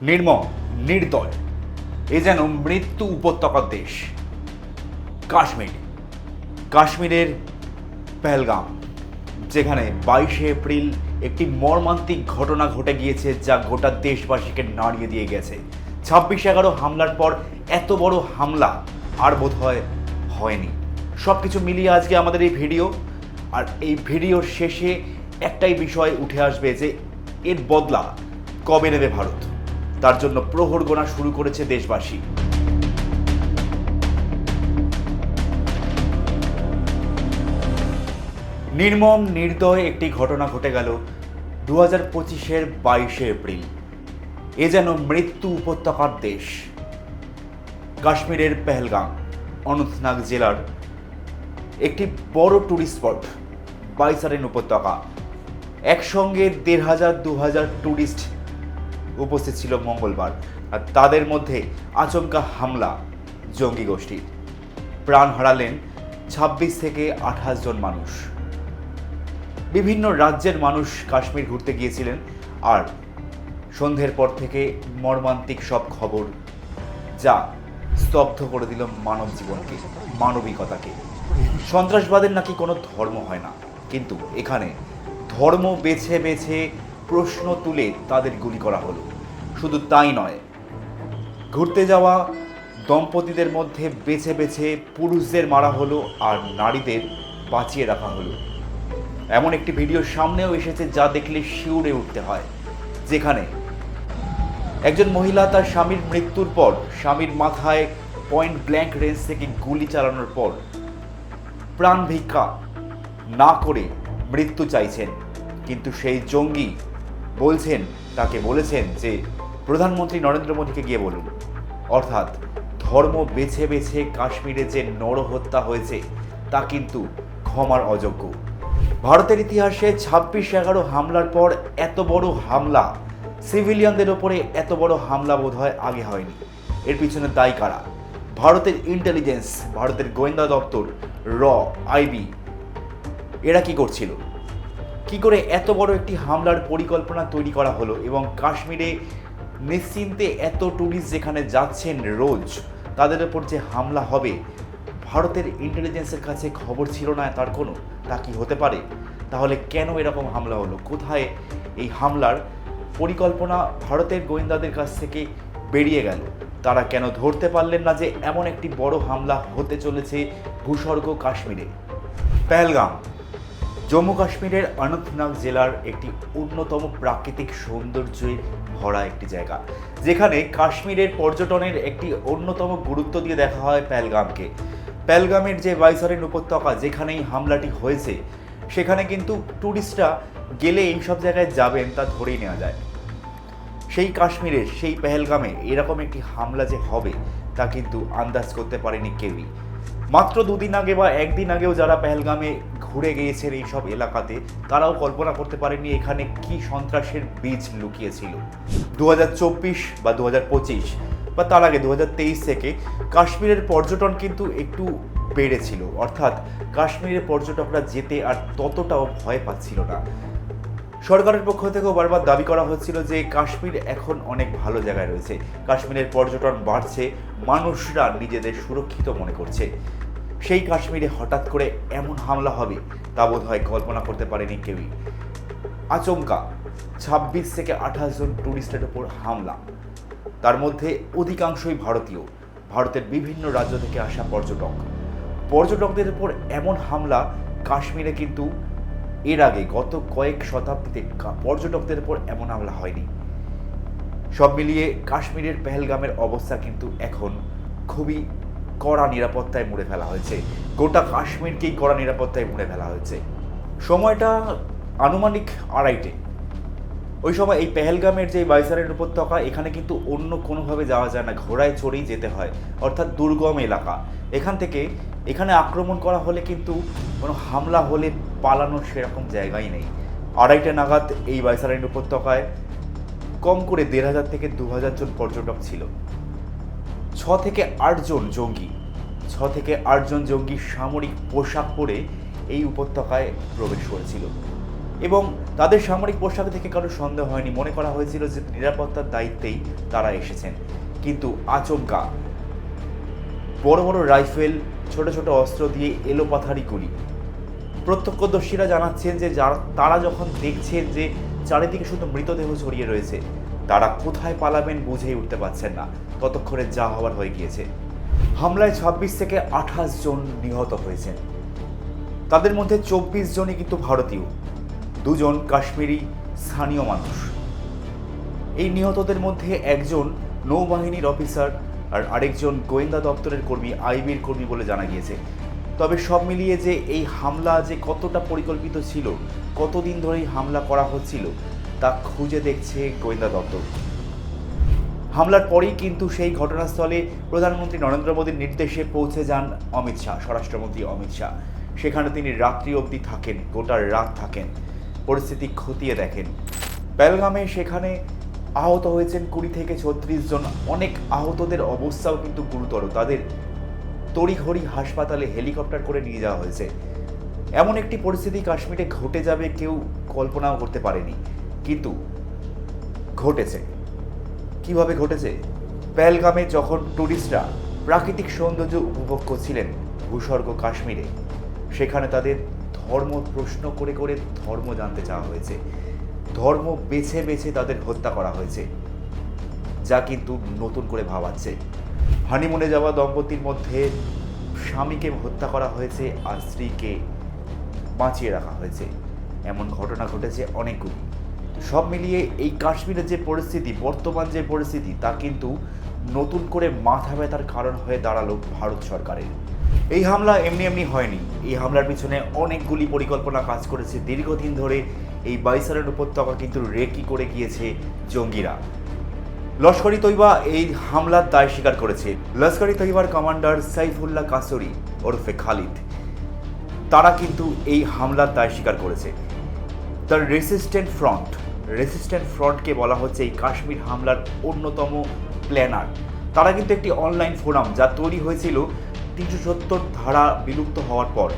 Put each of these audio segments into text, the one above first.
নির্মম, নির্দয়। এ যেন মৃত্যু উপত্যকার দেশ। কাশ্মীর। কাশ্মীরের পেহেলগাম, যেখানে বাইশে এপ্রিল একটি মর্মান্তিক ঘটনা ঘটে গিয়েছে যা গোটা দেশবাসীকে নাড়িয়ে দিয়ে গেছে। ছাব্বিশ এগারো হামলার পর এত বড় হামলা আর বোধ হয় হয়নি। সব কিছু মিলিয়ে আজকে আমাদের এই ভিডিও। আর এই ভিডিওর শেষে একটাই বিষয় উঠে আসবে যে, এর বদলা কবে নেবে ভারত? তার জন্য প্রহর গোনা শুরু করেছে দেশবাসী। নির্মম, নির্দয় একটি ঘটনা ঘটে গেল দু হাজার পঁচিশের বাইশে এপ্রিল। এ যেন মৃত্যু উপত্যকার দেশ। কাশ্মীরের পেহেলগাম, অনন্তনাগ জেলার একটি বড় ট্যুরিস্ট স্পট বাইসারেন উপত্যকা। একসঙ্গে দেড় হাজার দু হাজার ট্যুরিস্ট উপস্থিত ছিল মঙ্গলবার আর তাদের মধ্যে আচমকা হামলা, জঙ্গি গোষ্ঠীর প্রাণ হারালেন ছাব্বিশ থেকে আঠাশ জন মানুষ। বিভিন্ন রাজ্যের মানুষ কাশ্মীর ঘুরতে গিয়েছিলেন আর সন্ধ্যের পর থেকে মর্মান্তিক সব খবর যা স্তব্ধ করে দিল মানব জীবনকে, মানবিকতাকে। সন্ত্রাসবাদের নাকি কোনো ধর্ম হয় না, কিন্তু এখানে ধর্ম বেছে বেছে প্রশ্ন তুলে তাদের গুলি করা হলো। শুধু তাই নয়, ঘুরতে যাওয়া দম্পতিদের মধ্যে বেছে বেছে পুরুষদের মারা হলো আর নারীদের বাঁচিয়ে রাখা হলো। এমন একটি ভিডিও সামনেও এসেছে যা দেখলে শিউরে উঠতে হয়, যেখানে একজন মহিলা তার স্বামীর মৃত্যুর পর স্বামীর মাথায় পয়েন্ট ব্ল্যাঙ্ক রেঞ্জ থেকে গুলি চালানোর পর প্রাণ ভিক্ষা না করে মৃত্যু চাইছেন। কিন্তু সেই জঙ্গি বলছেন, তাকে বলেছেন যে প্রধানমন্ত্রী নরেন্দ্র মোদীকে গিয়ে বলুন। অর্থাৎ ধর্ম বেছে বেছে কাশ্মীরে যে নরহত্যা হয়েছে, তা কিন্তু ক্ষমার অযোগ্য। ভারতের ইতিহাসে ছাব্বিশ এগারো হামলার পর এত বড় হামলা, সিভিলিয়ানদের ওপরে এত বড় হামলা বোধ হয় আগে হয়নি। এর পিছনে দায়ী কারা? ভারতের ইন্টেলিজেন্স ভারতের গোয়েন্দা দপ্তর, র আইবি এরা কি করছিল? কি করে এত বড় একটি হামলার পরিকল্পনা তৈরি করা হলো এবং কাশ্মীরে নিশ্চিন্তে এত ট্যুরিস্ট যেখানে যাচ্ছেন রোজ, তাদের উপর যে হামলা হবে, ভারতের ইন্টেলিজেন্সের কাছে খবর ছিল না, তার কোনো, তা কি হতে পারে? তাহলে কেন এরকম হামলা হলো? কোথায় এই হামলার পরিকল্পনা ভারতের গোয়েন্দাদের কাছ থেকে বেরিয়ে গেল? তারা কেন ধরতে পারলেন না যে এমন একটি বড় হামলা হতে চলেছে ভূস্বর্গ কাশ্মীরে? পেহেলগাম জম্মু কাশ্মীরের অনন্তনাগ জেলার একটি অন্যতম প্রাকৃতিক সৌন্দর্যে ভরা একটি জায়গা, যেখানে কাশ্মীরের পর্যটনের একটি অন্যতম গুরুত্ব দিয়ে দেখা হয় পেহেলগামকে পেহেলগামের যে বাইসারেন উপত্যকা যেখানেই হামলাটি হয়েছে, সেখানে কিন্তু ট্যুরিস্টরা গেলে এইসব জায়গায় যাবেন তা ধরেই নেওয়া যায়। সেই কাশ্মীরের সেই পেহেলগামে এরকম একটি হামলা যে হবে, তা কিন্তু আন্দাজ করতে পারেনি কেউই। মাত্র দুদিন আগে বা একদিন আগেও যারা পেহেলগামে ঘুরে গিয়েছেন এই সব এলাকাতে, তারাও কল্পনা করতে পারেনি এখানে কি সন্ত্রাসের বীজ লুকিয়েছিল। দু হাজার চব্বিশ বা দুহাজার পঁচিশ বা তার আগে দু হাজার তেইশ থেকে কাশ্মীরের পর্যটন কিন্তু একটু বেড়েছিল। অর্থাৎ কাশ্মীরের পর্যটকরা যেতে আর ততটাও ভয় পাচ্ছিল না। সরকারের পক্ষ থেকেও বারবার দাবি করা হচ্ছিল যে কাশ্মীর এখন অনেক ভালো জায়গায় রয়েছে। কাশ্মীরের পর্যটন বাড়ছে, মানুষরা নিজেদের সুরক্ষিত মনে করছে। সেই কাশ্মীরে হঠাৎ করে এমন হামলা হবে তা বোধ হয় কল্পনা করতে পারেনি কেউই। আচমকা, ছাব্বিশ থেকে আঠাশ জন ট্যুরিস্টের ওপর হামলা। তার মধ্যে অধিকাংশই ভারতীয়, ভারতের বিভিন্ন রাজ্য থেকে আসা পর্যটক। পর্যটকদের উপর এমন হামলা কাশ্মীরে কিন্তু এর আগে গত কয়েক শতাব্দীতে পর্যটকদের উপর এমন হামলা হয়নি। সব মিলিয়ে কাশ্মীরের পেহেলগামের অবস্থা কিন্তু এখন খুবই কড়া নিরাপত্তায় মুড়ে ফেলা হয়েছে। গোটা কাশ্মীরকেই কড়া নিরাপত্তায় মুড়ে ফেলা হয়েছে। সময়টা আনুমানিক আড়াইটে। ওই সময় এই পেহেলগামের যে বাইসারের উপত্যকা, এখানে কিন্তু অন্য কোনোভাবে যাওয়া যায় না। ঘোড়ায় চড়েই যেতে হয়, অর্থাৎ দুর্গম এলাকা। এখান থেকে এখানে আক্রমণ করা হলে কিন্তু কোনো হামলা হলে পালানোর সেরকম জায়গাই নেই। আড়াইটে নাগাদ এই বাইসারের উপত্যকায় কম করে দেড় হাজার থেকে দু হাজার জন পর্যটক ছিল। ছ থেকে আটজন জঙ্গি, ছ থেকে আটজন জঙ্গি সামরিক পোশাক পরে এই উপত্যকায় প্রবেশ করেছিল। এবং তাদের সামরিক পোশাক দেখে কারও সন্দেহ হয়নি। মনে করা হয়েছিল যে নিরাপত্তার দায়িত্বেই তারা এসেছেন। কিন্তু আচমকা, বড় বড় রাইফেল, ছোট ছোট অস্ত্র দিয়ে এলোপাথারি গুলি। প্রত্যক্ষদর্শীরা জানাচ্ছেন যে যারা, তারা যখন দেখছেন যে চারিদিকে শুধু মৃতদেহ ছড়িয়ে রয়েছে তারা কোথায় পালাবেন বুঝেই উঠতে পারছেন না। ততক্ষণে যা হওয়ার হয়ে গিয়েছে। হামলায় ছাব্বিশ থেকে আঠাশ জন নিহত হয়েছেন। তাদের মধ্যে চব্বিশ জনই কিন্তু ভারতীয়। দুজন কাশ্মীরি স্থানীয় মানুষ। এই নিহতদের মধ্যে একজন নৌবাহিনীর অফিসার আর আরেকজন গোয়েন্দা দপ্তরের কর্মী, আইবির কর্মী বলে জানা গিয়েছে। তবে সব মিলিয়ে যে এই হামলা যে কতটা পরিকল্পিত ছিল, কতদিন ধরেই হামলা করা হচ্ছিল তা খুঁজে দেখছে গোয়েন্দা দপ্তর। হামলার পরেই কিন্তু সেই ঘটনাস্থলে প্রধানমন্ত্রী নরেন্দ্র মোদীর নির্দেশে পৌঁছে যান অমিত শাহ, স্বরাষ্ট্রমন্ত্রী অমিত শাহ। সেখানে তিনি রাত্রি অবধি থাকেন, গোটা রাত থাকেন। পরিস্থিতি খতিয়ে দেখেন। বেলগামে সেখানে আহত হয়েছেন কুড়ি থেকে ছত্রিশ জন। অনেক আহতদের অবস্থাও কিন্তু গুরুতর। তাদের তড়িঘড়ি হাসপাতালে হেলিকপ্টার করে নিয়ে যাওয়া হয়েছে। এমন একটি পরিস্থিতি কাশ্মীরে ঘটে যাবে কেউ কল্পনাও করতে পারেনি। কিন্তু ঘটেছে। কীভাবে ঘটেছে? পেহেলগামে যখন টুরিস্টরা প্রাকৃতিক সৌন্দর্য উপভোগ করছিলেন ভূস্বর্গ কাশ্মীরে, সেখানে তাদের ধর্ম প্রশ্ন করে করে ধর্ম জানতে চাওয়া হয়েছে। ধর্ম বেছে বেছে তাদের হত্যা করা হয়েছে, যা কিন্তু নতুন করে ভাবাচ্ছে। হানিমুনে যাওয়া দম্পতির মধ্যে স্বামীকে হত্যা করা হয়েছে আর স্ত্রীকে বাঁচিয়ে রাখা হয়েছে। এমন ঘটনা ঘটেছে অনেকগুলি। সব মিলিয়ে এই কাশ্মীরের যে পরিস্থিতি, বর্তমান যে পরিস্থিতি, তা কিন্তু নতুন করে মাথা ব্যথার কারণ হয়ে দাঁড়াল ভারত সরকারের। এই হামলা এমনি এমনি হয়নি। এই হামলার পিছনে অনেকগুলি পরিকল্পনা কাজ করেছে। দীর্ঘদিন ধরে এই বাইসারের উপত্যকা কিন্তু রেকি করে গিয়েছে জঙ্গিরা। লস্করি তৈবা এই হামলার দায় স্বীকার করেছে। লস্করি তৈবার কমান্ডার সাইফুল্লাহ কাসরি ওরফে খালিদ। তারা কিন্তু এই হামলার দায় স্বীকার করেছে। দ্য রেসিস্ট্যান্ট ফ্রন্ট রেসিস্ট্যান্ট ফ্রন্টকে বলা হচ্ছে এই কাশ্মীর হামলার অন্যতম প্ল্যানার তারা কিন্তু একটি অনলাইন ফোরাম যা তৈরি হয়েছিল তিনশো সত্তর ধারা বিলুপ্ত হওয়ার পর,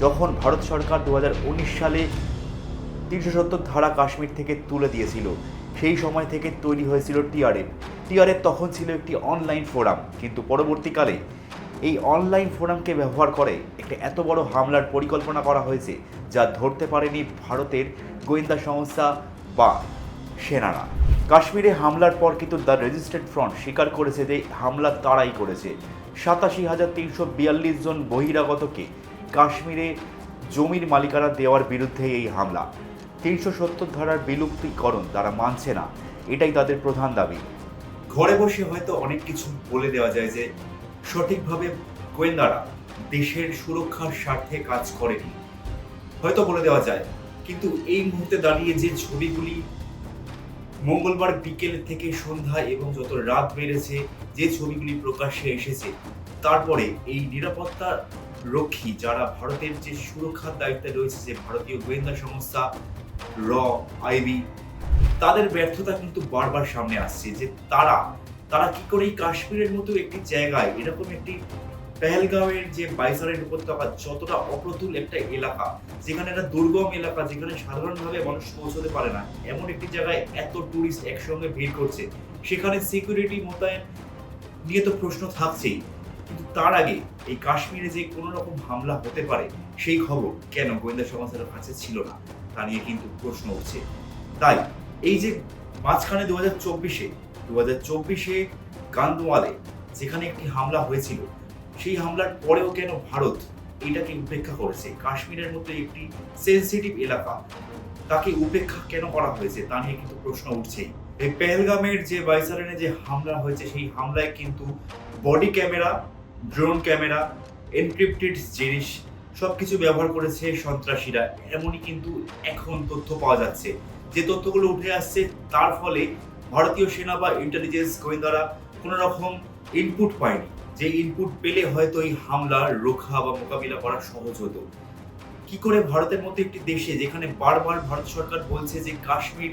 যখন ভারত সরকার দু হাজার উনিশ সালে তিনশো সত্তর ধারা কাশ্মীর থেকে তুলে দিয়েছিল। সেই সময় থেকে তৈরি হয়েছিল টিআরএফ। টিআরএফ তখন ছিল একটি অনলাইন ফোরাম কিন্তু পরবর্তীকালে এই অনলাইন ফোরামকে ব্যবহার করে একটা এত বড় হামলার পরিকল্পনা করা হয়েছে যা ধরতে পারেনি ভারতের গোয়েন্দা সংস্থা বা সেনারা। কাশ্মীরে হামলার পর কিন্তু দ্য রেজিস্ট্রেড ফ্রন্ট স্বীকার করেছে যে হামলা তারাই করেছে। সাতাশি হাজার তিনশো বিয়াল্লিশ জন বহিরাগতকে কাশ্মীরে জমির মালিকানা দেওয়ার বিরুদ্ধে এই হামলা। তিনশো সত্তর ধারার বিলুপ্তিকরণ তারা মানছে না, এটাই তাদের প্রধান দাবি। ঘরে বসে হয়তো অনেক কিছু বলে দেওয়া যায় যে সঠিকভাবে গোয়েন্দারা দেশের সুরক্ষার স্বার্থে কাজ করেনি। হয়তো বলে দেওয়া যায় কিন্তু এই মুহূর্তে দাঁড়িয়ে যে ছবিগুলি মঙ্গলবার বিকেল থেকে সন্ধ্যা এবং যত রাত বেড়েছে, যে ছবিগুলি প্রকাশ্যে এসেছে, তারপরে এই নিরাপত্তা রক্ষী যারা ভারতের যে সুরক্ষার দায়িত্বে রয়েছে, যে ভারতীয় গোয়েন্দা সংস্থা, র, আইবি, তাদের ব্যর্থতা কিন্তু বারবার সামনে আসছে যে তারা তারা কি করে এই কাশ্মীরের মতো একটি জায়গায়, এরকম একটি পেহেলগাঁওয়ের যে বাইসারের উপত্যকা যতটা অপ্রতুল একটা এলাকা, যেখানে একটা দুর্গম এলাকা, যেখানে সাধারণভাবে মানুষ পৌঁছতে পারে না, এমন একটি জায়গায় এত টুরিস্ট একসঙ্গে ভিড় করছে। সেখানে সিকিউরিটি মোতায়েন নিয়ে তো প্রশ্ন থাকছেই। কিন্তু তার আগে এই কাশ্মীরে যে কোনো রকম হামলা হতে পারে, সেই খবর কেন গোয়েন্দা সংস্থার কাছে ছিল না? তা নিয়ে কিন্তু প্রশ্ন উঠছে। তাই এই যে মাঝখানে দু হাজার চব্বিশে দু হাজার চব্বিশে গান্দোয়ালে যেখানে একটি হামলা হয়েছিল সেই হামলার পরেও কেন ভারত এটাকে উপেক্ষা করেছে? কাশ্মীরের মতো একটি সেন্সিটিভ এলাকা, তাকে উপেক্ষা কেন করা হয়েছে? তা নিয়ে কিন্তু প্রশ্ন উঠছেই এই পেহেলগামের যে বাইসারেনে যে হামলা হয়েছে, সেই হামলায় কিন্তু body camera drone camera encrypted জিনিস সবকিছু ব্যবহার করেছে সন্ত্রাসীরা। এমনই কিন্তু এখন তথ্য পাওয়া যাচ্ছে। যে তথ্যগুলো উঠে আসছে, তার ফলে ভারতীয় সেনা বা ইন্টেলিজেন্স গোয়েন্দারা কোনো রকম ইনপুট পায়নি। যে ইনপুট পেলে হয়তো এই হামলা, রোখা বা মোকাবিলা করা সহজ হতো। কি করে ভারতের মতো একটি দেশে, যেখানে বারবার ভারত সরকার বলছে যে কাশ্মীর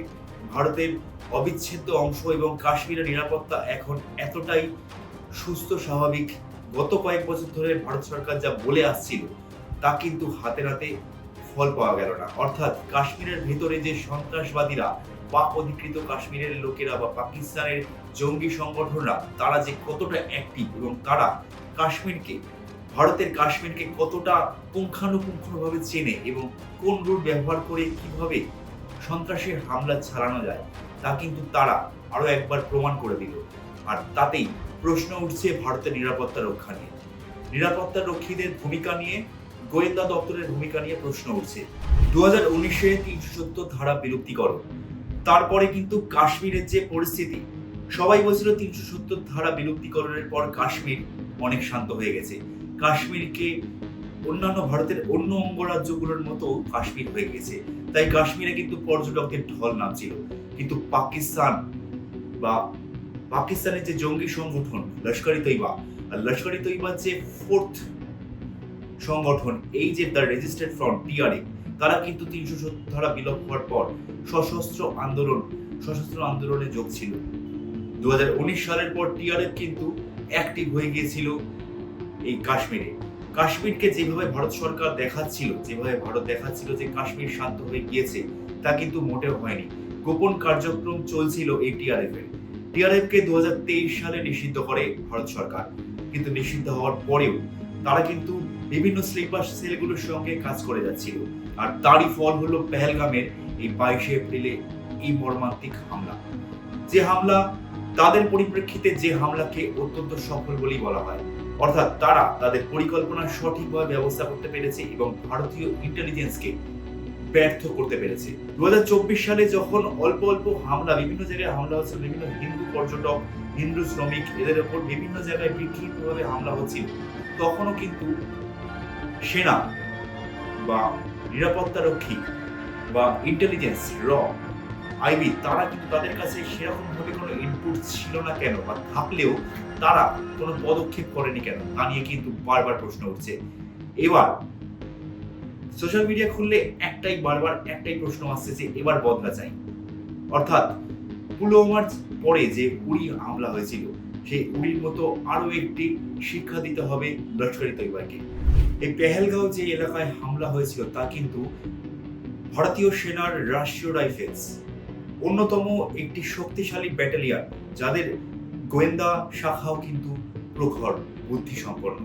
ভারতের অবিচ্ছেদ্য অংশ এবং কাশ্মীরের নিরাপত্তা এখন এতটাই সুস্থ, স্বাভাবিক, গত কয়েক বছর ধরে ভারত সরকার যা বলে আসছিল, তা কিন্তু হাতে নাতে ফল পাওয়া গেল না। অর্থাৎ কাশ্মীরের ভেতরে যে সন্ত্রাসবাদীরা পাক অধিকৃত কাশ্মীরের লোকেরা বা পাকিস্তানের জঙ্গি সংগঠনরা, তারা যে কতটা অ্যাক্টিভ এবং তারা কাশ্মীরকে, ভারতের কাশ্মীরকে কতটা পুঙ্খানুপুঙ্খভাবে চেনে এবং কোন রুট ব্যবহার করে কীভাবে সন্ত্রাসের হামলা ছাড়ানো যায়, তা কিন্তু তারা আরও একবার প্রমাণ করে দিল। আর তাতেই প্রশ্ন উঠছে ভারতের নিরাপত্তা রক্ষা নিয়ে। নিরাপত্তা রক্ষীদের ভূমিকা নিয়ে গোয়েন্দা দপ্তরের ভূমিকা নিয়ে প্রশ্ন উঠছে। দু হাজার উনিশে তিনশো সত্তর ধারা বিলুপ্তিকরণ। তারপরে কিন্তু কাশ্মীরের যে পরিস্থিতি, সবাই বলছিল তিনশো সত্তর ধারা বিলুপ্তিকরণের পর কাশ্মীর অনেক শান্ত হয়ে গেছে। কাশ্মীরকে অন্যান্য ভারতের অন্য অঙ্গরাজ্যগুলোর মতো কাশ্মীর হয়ে গেছে। তাই কাশ্মীরে কিন্তু পর্যটকদের ঢল নামছিল। কিন্তু পাকিস্তান বা পাকিস্তানের যে জঙ্গি সংগঠন লস্কর তৈবা আর লস্কর তৈবার যে ফোর্থ সংগঠন এই যে দ্য রেজিস্টার্ড ফ্রন্ট টিআরএ তারা কিন্তু তিনশো সত্তর ধারা বিলোপ হওয়ার পর সশস্ত্র আন্দোলন, সশস্ত্র আন্দোলনে যোগ ছিল। দু সালের পর টিআরএফ কিন্তু অ্যাক্টিভ হয়ে গিয়েছিল এই কাশ্মীরে। কাশ্মীরকে যেভাবে ভারত সরকার দেখাচ্ছিল, যেভাবে ভারত দেখাচ্ছিল যে কাশ্মীর শান্ত হয়ে গিয়েছে, তা কিন্তু মোটেও হয়নি। গোপন কার্যক্রম চলছিল এই টিআরএফ এর। টিআরএফ কে দু হাজার তেইশ সালে নিষিদ্ধ করে ভারত সরকার। কিন্তু নিষিদ্ধ হওয়ার পরেও তারা কিন্তু বিভিন্ন স্লিপার সেলগুলোর সঙ্গে কাজ করে যাচ্ছিল। আর তারই ফল হলো পেহেলগামের এই বাইশে এপ্রিলে এই মর্মান্তিক হামলা। যে হামলা, তাদের পরিপ্রেক্ষিতে যে হামলাকে অত্যন্ত সফল বলেই বলা হয়। অর্থাৎ তারা তাদের পরিকল্পনা সঠিকভাবে ব্যবস্থা করতে পেরেছে এবং ভারতীয় ইন্টেলিজেন্সকে ব্যর্থ করতে পেরেছে। দু হাজার চব্বিশ সালে যখন অল্প অল্প হামলা, বিভিন্ন জায়গায় হামলা হচ্ছিল, বিভিন্ন হিন্দু পর্যটক, হিন্দু শ্রমিক, এদের উপর বিভিন্ন জায়গায় বিক্ষিপ্তভাবে হামলা হচ্ছিল, তখনও কিন্তু সেনা বা নিরাপত্তা রক্ষী বা ইন্টেলিজেন্স র আইবি তারা কিন্তু তাদের কাছে সেরকম ভাবে কোনো ইনপুট ছিল না কেন বা থাকলেও তারা কোনো পদক্ষেপ করেনি কেন? তা নিয়ে কিন্তু বারবার প্রশ্ন উঠছে। এবার সোশ্যাল মিডিয়া খুললে একটাই বারবার একটাই প্রশ্ন আসছে যে এবার বদলা চাই। অর্থাৎ পুলওয়ামার পরে যে উড়ি হামলা হয়েছিল সেই উড়ির মতো আরও একটি শিক্ষা দিতে হবে লস্করি তৈবাকে এই পেহেলগাঁও যে এলাকায় হামলা হয়েছিল, তা কিন্তু ভারতীয় সেনার রাষ্ট্রীয় রাইফেলস। অন্যতম একটি শক্তিশালী ব্যাটালিয়ন, যাদের গোয়েন্দা শাখাও কিন্তু প্রখর বুদ্ধি সম্পন্ন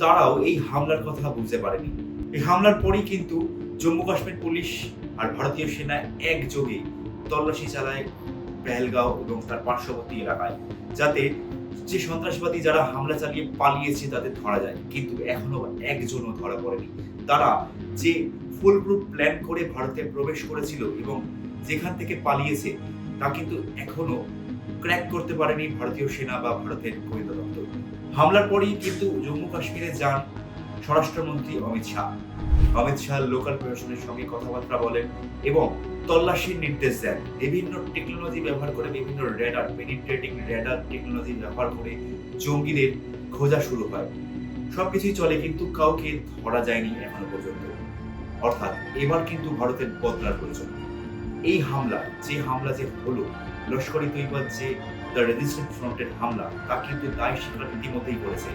তারাও এই হামলার কথা বুঝতে পারেনি। এই হামলার পরই কিন্তু জম্মু কাশ্মীর পুলিশ আর ভারতীয় সেনা একযোগে তল্লাশি চালায় পেহেলগাঁও এবং তার পার্শ্ববর্তী এলাকায়। যাতে যে সন্ত্রাসবাদী যারা হামলা চালিয়ে পালিয়েছে তাদের ধরা যায়। কিন্তু এখনও একজনও ধরা পড়েনি। তারা যে ফুল প্রুফ প্ল্যান করে ভারতে প্রবেশ করেছিল এবং যেখান থেকে পালিয়েছে, তা কিন্তু এখনও ক্র্যাক করতে পারেনি ভারতীয় সেনা বা ভারতের গোয়েন্দা দপ্তর। হামলার পরেই কিন্তু জম্মু কাশ্মীরে যান স্বরাষ্ট্রমন্ত্রী অমিত শাহ। অমিত শাহ লোকাল প্রশাসনের সঙ্গে কথাবার্তা বলেন এবং তল্লাশির নির্দেশ দেন। বিভিন্ন টেকনোলজি ব্যবহার করে বিভিন্ন রেডার পেনিট্রেটিং রেডার টেকনোলজি ব্যবহার করে জঙ্গিদের খোঁজা শুরু হয়। সবকিছুই চলে কিন্তু কাউকে ধরা যায়নি এখনও পর্যন্ত। অর্থাৎ এবার কিন্তু ভারতের বদলার প্রয়োজন। এই হামলা, যে হামলা যে হলো লস্করি তৈবার যে দ্য রেজিস্ট্যান্ট ফ্রন্টের হামলা তা কিন্তু দায় স্বীকার ইতিমধ্যেই করেছে।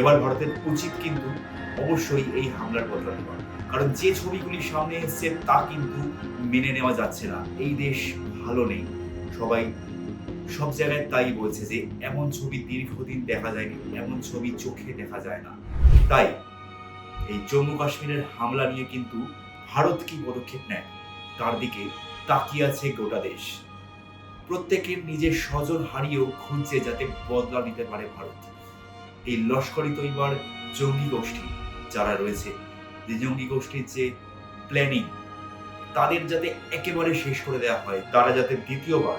এবার ভারতের উচিত কিন্তু অবশ্যই এই হামলার বদলা নেওয়া কারণ যে ছবিগুলি সামনে এসছে, তা কিন্তু মেনে নেওয়া যাচ্ছে না। এই দেশ ভালো নেই। সবাই সব জায়গায় তাই বলছে যে, এমন ছবি দীর্ঘদিন দেখা যায়নি, এমন ছবি চোখে দেখা যায় না। তাই এই জম্মু কাশ্মীরের হামলা নিয়ে কিন্তু ভারত কি পদক্ষেপ নেয়, তার দিকে তাকিয়ে আছে গোটা দেশ। প্রত্যেকের নিজের স্বজন হারিয়েও খুঁজছে যাতে বদলা নিতে পারে ভারত। এই লস্করি তৈবার জঙ্গি গোষ্ঠী যারা রয়েছে, যে জঙ্গি গোষ্ঠীর যে প্ল্যানিং তাদের যাতে একেবারে শেষ করে দেওয়া হয়, তারা যাতে দ্বিতীয়বার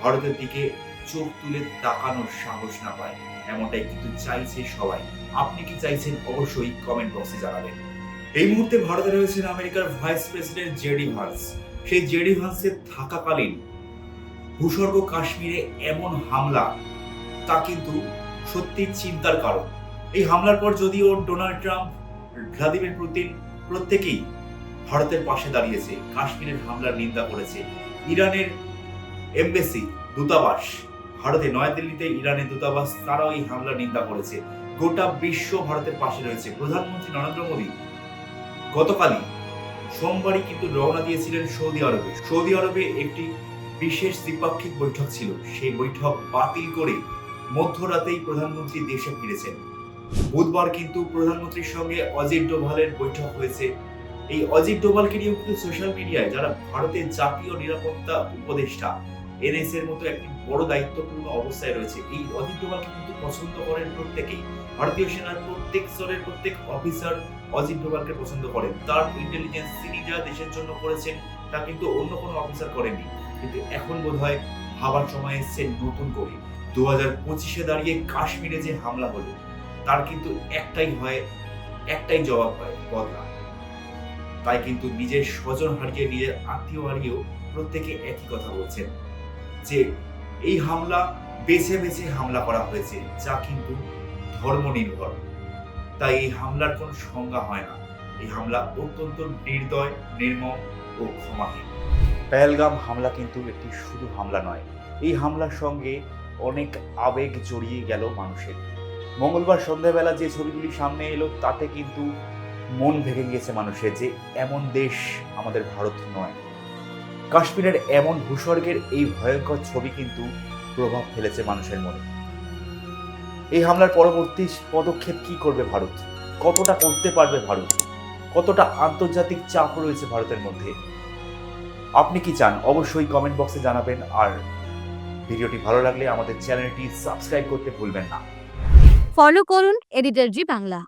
ভারতের দিকে চোখ তুলে তাকানোর সাহস না পায়, এমনটাই কিন্তু চাইছে সবাই। আপনি কি চাইছেন? অবশ্যই কমেন্ট বক্সে জানাবেন। এই মুহূর্তে ভারতে রয়েছেন আমেরিকার ভাইস প্রেসিডেন্ট জেডি ভান্স সেই জেডি ভান্সের থাকাকালীন ভূস্বর্গ কাশ্মীরে এমন হামলা, তা কিন্তু সত্যি চিন্তার কারণ। এই হামলার পর যদিও ডোনাল্ড ট্রাম্প, ভ্লাদিমির পুতিন প্রত্যেকেই ভারতের পাশে দাঁড়িয়েছে, কাশ্মীরের হামলার নিন্দা করেছে। ইরানের এমবেসি দূতাবাস, ভারতে নয়াদিল্লিতে ইরানের দূতাবাস, তারাও এই হামলার নিন্দা করেছে। গোটা বিশ্ব ভারতের পাশে রয়েছে। প্রধানমন্ত্রী নরেন্দ্র মোদী গতকালই সোমবারই কিন্তু রওনা দিয়েছিলেন সৌদি আরবে। সৌদি আরবে একটি বিশেষ দ্বিপাক্ষিক বৈঠক ছিল। সেই বৈঠক বাতিল করে মধ্যরাতেই প্রধানমন্ত্রী দেশে ফিরেছেন। বুধবার কিন্তু প্রধানমন্ত্রীর সঙ্গে অজিত ডোভালের বৈঠক হয়েছে। এই অজিত ডোভালকে নিয়েও কিন্তু সোশ্যাল মিডিয়ায় যারা ভারতের জাতীয় নিরাপত্তা উপদেষ্টা, এনএস এর মতো একটি বড় দায়িত্বপূর্ণ অবস্থায় রয়েছে। এই অজিত ডোভালকে কিন্তু পছন্দ করেন প্রত্যেকেই। ভারতীয় সেনার প্রত্যেক স্তরের প্রত্যেক অফিসার অজিত ডোভালকে পছন্দ করেন। তার ইন্টেলিজেন্স তিনি যা দেশের জন্য করেছেন, তা কিন্তু অন্য কোনো অফিসার করেননি। কিন্তু এখন বোধ হয় ভাবার সময় এসছে নতুন করে। দু হাজার পঁচিশে দাঁড়িয়ে কাশ্মীরে যে হামলা হলো, তার কিন্তু একটাই হয়, একটাই জবাব হয়, বদলা। তাই কিন্তু নিজের স্বজন হারিয়ে নিজের আত্মীয় হারিয়েও প্রত্যেকে একই কথা বলছেন, যে এই হামলা বেছে বেছে হামলা করা হয়েছে, যা কিন্তু ধর্ম নির্ভর তাই এই হামলার কোনো সংজ্ঞা হয় না। এই হামলা অত্যন্ত নির্দয়, নির্মম ও ক্ষমাহীন। পেহেলগাম হামলা কিন্তু একটি শুধু হামলা নয়, এই হামলার সঙ্গে অনেক আবেগ জড়িয়ে গেল মানুষের। মঙ্গলবার সন্ধ্যাবেলা যে ছবিগুলি সামনে এলো, তাতে কিন্তু মন ভেঙে গিয়েছে মানুষের যে এমন দেশ আমাদের ভারত নয়। কাশ্মীরের এমন ভূস্বর্গের এই ভয়ঙ্কর ছবি কিন্তু প্রভাব ফেলেছে মানুষের মনে। এই হামলার পরবর্তী পদক্ষেপ কি করবে ভারত? কতটা করতে পারবে ভারত? কতটা আন্তর্জাতিক চাপ রয়েছে ভারতের মধ্যে? আপনি কি চান, অবশ্যই কমেন্ট বক্সে জানাবেন। আর ভিডিওটি ভালো লাগলে আমাদের চ্যানেলটি সাবস্ক্রাইব করতে ভুলবেন না। ফলো করুন এডিটর জি বাংলা